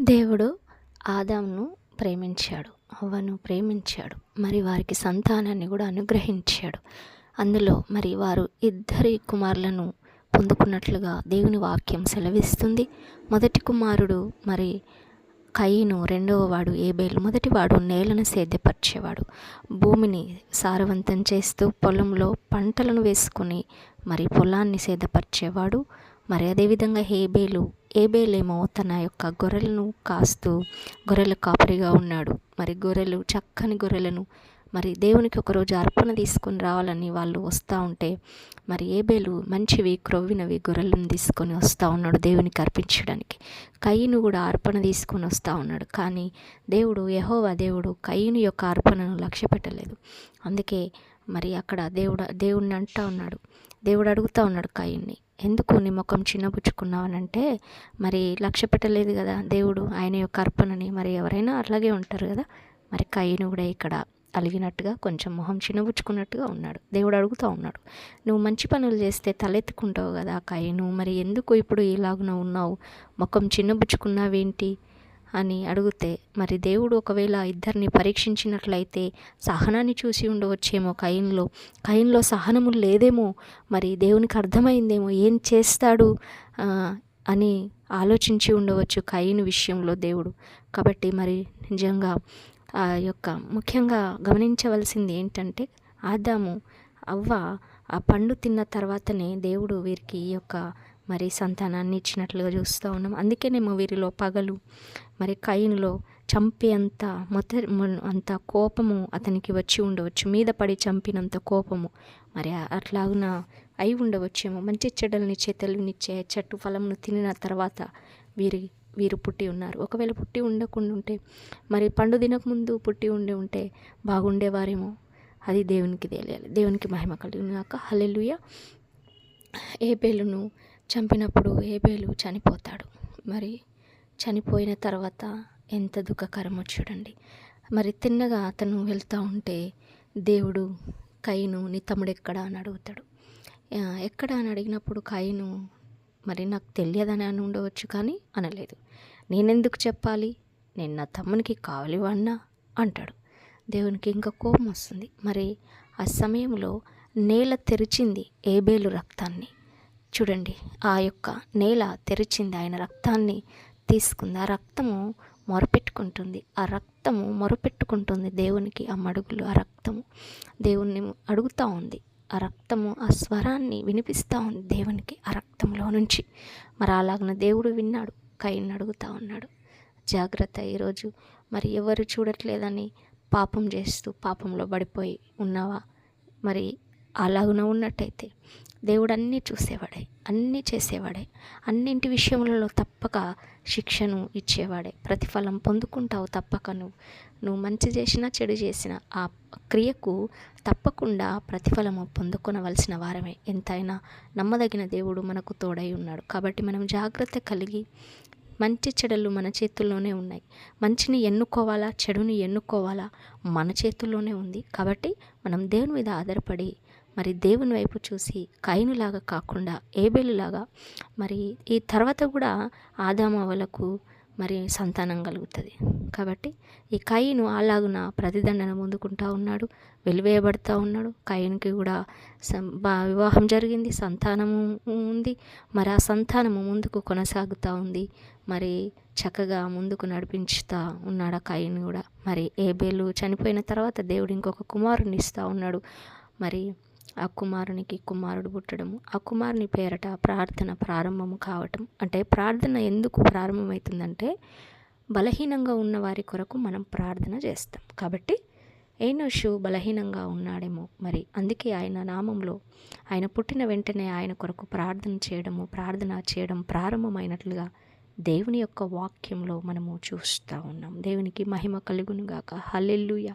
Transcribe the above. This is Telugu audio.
దేవుడు ఆదామును ప్రేమించాడు అవ్వను ప్రేమించాడు మరి వారికి సంతానాన్ని కూడా అనుగ్రహించాడు. అందులో మరి వారు ఇద్దరి కుమారులను పొందుకున్నట్లుగా దేవుని వాక్యం సెలవిస్తుంది. మొదటి కుమారుడు మరి కయ్యను రెండవ వాడు ఏబేలు. మొదటివాడు నేలను సేద్యపరిచేవాడు. భూమిని సారవంతం చేస్తూ పొలంలో పంటలను వేసుకుని మరి పొలాన్ని సేదపరిచేవాడు మరి అదేవిధంగా హేబేలు ఏబేలేమో తన యొక్క గొర్రెలను కాస్తూ గొర్రెల కాపరిగా ఉన్నాడు. మరి గొర్రెలు చక్కని గొర్రెలను మరి దేవునికి ఒకరోజు అర్పణ తీసుకొని రావాలని వాళ్ళు వస్తూ ఉంటే మరి ఏబేలు మంచివి క్రొవ్వినవి గొర్రెలను తీసుకొని వస్తూ ఉన్నాడు దేవునికి అర్పించడానికి. కయ్యను కూడా అర్పణ తీసుకొని వస్తూ ఉన్నాడు. కానీ దేవుడు యహోవా దేవుడు కయ్యను యొక్క అర్పణను లక్ష్య పెట్టలేదు అందుకే మరి అక్కడ దేవుడు దేవుణ్ణి అంటా ఉన్నాడు. దేవుడు అడుగుతూ ఉన్నాడు కయ్యని ఎందుకు నీ ముఖం చిన్నపుచ్చుకున్నావనంటే మరి లక్ష్య పెట్టలేదు కదా దేవుడు ఆయన యొక్క అర్పణని. మరి ఎవరైనా అట్లాగే ఉంటారు కదా. మరి కయ్యను కూడా ఇక్కడ అలిగినట్టుగా కొంచెం మొహం చిన్నబుచ్చుకున్నట్టుగా ఉన్నాడు. దేవుడు అడుగుతూ ఉన్నాడు నువ్వు మంచి పనులు చేస్తే తలెత్తుకుంటావు కదా కయ్యను మరి ఎందుకు ఇప్పుడు ఇలాగున ఉన్నావు? ముఖం చిన్నబుచ్చుకున్నావేంటి? అని అడిగితే మరి దేవుడు ఒకవేళ ఇద్దరిని పరీక్షించినట్లయితే సహనాన్ని చూసి ఉండవచ్చేమో కైన్లో కైన్లో సహనము లేదేమో? మరి దేవునికి అర్థమైందేమో? ఏం చేస్తాడు? అని ఆలోచించి ఉండవచ్చు కైన్ విషయంలో దేవుడు. కాబట్టి మరి నిజంగా ఆ యొక్క ముఖ్యంగా గమనించవలసింది ఏంటంటే ఆదాము అవ్వ ఆ పండు తిన్న తర్వాతనే దేవుడు వీరికి ఈ యొక్క మరి సంతానాన్ని ఇచ్చినట్లుగా చూస్తూ ఉన్నాం. అందుకేనేమో వీరిలో పగలు మరి కైనులో చంపే అంత మొత్త అంత కోపము అతనికి వచ్చి ఉండవచ్చు. మీద పడి చంపినంత కోపము మరి అట్లాగున అయి ఉండవచ్చేమో. మంచి చెడ్డలనిచ్చే తెలివినిచ్చే చెట్టు ఫలంను తినిన తర్వాత వీరి వీరు పుట్టి ఉన్నారు. ఒకవేళ పుట్టి ఉండకుండా ఉంటే మరి పండు తినకముందు పుట్టి ఉండి ఉంటే బాగుండేవారేమో? అది దేవునికి తెలియాలి. దేవునికి మహిమ కలిగినాక హలెలుయ ఏబేలును చంపినప్పుడు ఏబేలు చనిపోతాడు. మరి చనిపోయిన తర్వాత ఎంత దుఃఖకరమో చూడండి. మరి తిన్నగా అతను వెళ్తూ ఉంటే దేవుడు కయ్యను నీ తమ్ముడు ఎక్కడా అని అడుగుతాడు. ఎక్కడ అని అడిగినప్పుడు కైను మరి నాకు తెలియదని అని ఉండవచ్చు కానీ అనలేదు. నేనెందుకు చెప్పాలి? నేను నా తమ్మునికి కావాలి వాడినా అంటాడు. దేవునికి ఇంకా కోపం వస్తుంది. మరి ఆ సమయంలో నేల తెరిచింది ఏబేలు రక్తాన్ని. చూడండి ఆ యొక్క నేల తెరిచింది. ఆయన రక్తాన్ని తీసుకుంది. ఆ రక్తము మొరపెట్టుకుంటుంది. ఆ రక్తము మొరపెట్టుకుంటుంది దేవునికి ఆ మడుగులు. ఆ రక్తము దేవుణ్ణి అడుగుతూ ఉంది. ఆ రక్తము ఆ స్వరాన్ని వినిపిస్తూ ఉంది దేవునికి ఆ రక్తంలో నుంచి. మరి అలాగన దేవుడు విన్నాడు. కైని అడుగుతూ ఉన్నాడు. జాగ్రత్త ఈరోజు. మరి ఎవరు చూడట్లేదని పాపం చేస్తూ పాపంలో పడిపోయి ఉన్నావా? మరి అలాగున ఉన్నట్టయితే దేవుడు అన్నీ చూసేవాడే అన్నీ చేసేవాడే. అన్నింటి విషయములలో తప్పక శిక్షను ఇచ్చేవాడే. ప్రతిఫలం పొందుకుంటావు తప్పక నువ్వు. నువ్వు మంచి చేసినా చెడు చేసినా ఆ క్రియకు తప్పకుండా ప్రతిఫలము పొందుకొనవలసిన వారమే. ఎంతైనా నమ్మదగిన దేవుడు మనకు తోడై ఉన్నాడు. కాబట్టి మనం జాగ్రత్త కలిగి మంచి చెడులు మన చేతుల్లోనే ఉన్నాయి. మంచిని ఎన్నుకోవాలా చెడుని ఎన్నుకోవాలా మన చేతుల్లోనే ఉంది. కాబట్టి మనం దేవుని మీద ఆధారపడి మరి దేవుని వైపు చూసి కైనులాగా కాకుండా ఏబేలులాగా మరి ఈ తర్వాత కూడా ఆదామవలకు మరి సంతానం కలుగుతుంది. కాబట్టి ఈ కయ్యను అలాగున ప్రతిదండన ముందుకుంటా ఉన్నాడు వెలివేయబడతా ఉన్నాడు. కయ్యనికి కూడా వివాహం జరిగింది సంతానము ఉంది. మరి ఆ సంతానము ముందుకు కొనసాగుతూ ఉంది. మరి చక్కగా ముందుకు నడిపించుతా ఉన్నాడు ఆ కయ్యను కూడా. మరి ఏబేలు చనిపోయిన తర్వాత దేవుడు ఇంకొక కుమారుని ఇస్తూ ఉన్నాడు. మరి ఆ కుమారునికి కుమారుడు పుట్టడము ఆ కుమారుని పేరట ప్రార్థన ప్రారంభము కావటం. అంటే ప్రార్థన ఎందుకు ప్రారంభమవుతుందంటే బలహీనంగా ఉన్న వారి కొరకు మనం ప్రార్థన చేస్తాం. కాబట్టి ఏనోషు బలహీనంగా ఉన్నాడేమో మరి. అందుకే ఆయన నామంలో ఆయన పుట్టిన వెంటనే ఆయన కొరకు ప్రార్థన చేయడము ప్రార్థన చేయడం ప్రారంభమైనట్లుగా దేవుని యొక్క వాక్యంలో మనము చూస్తూ ఉన్నాం. దేవునికి మహిమ కలుగునుగాక. హల్లెల్లుయా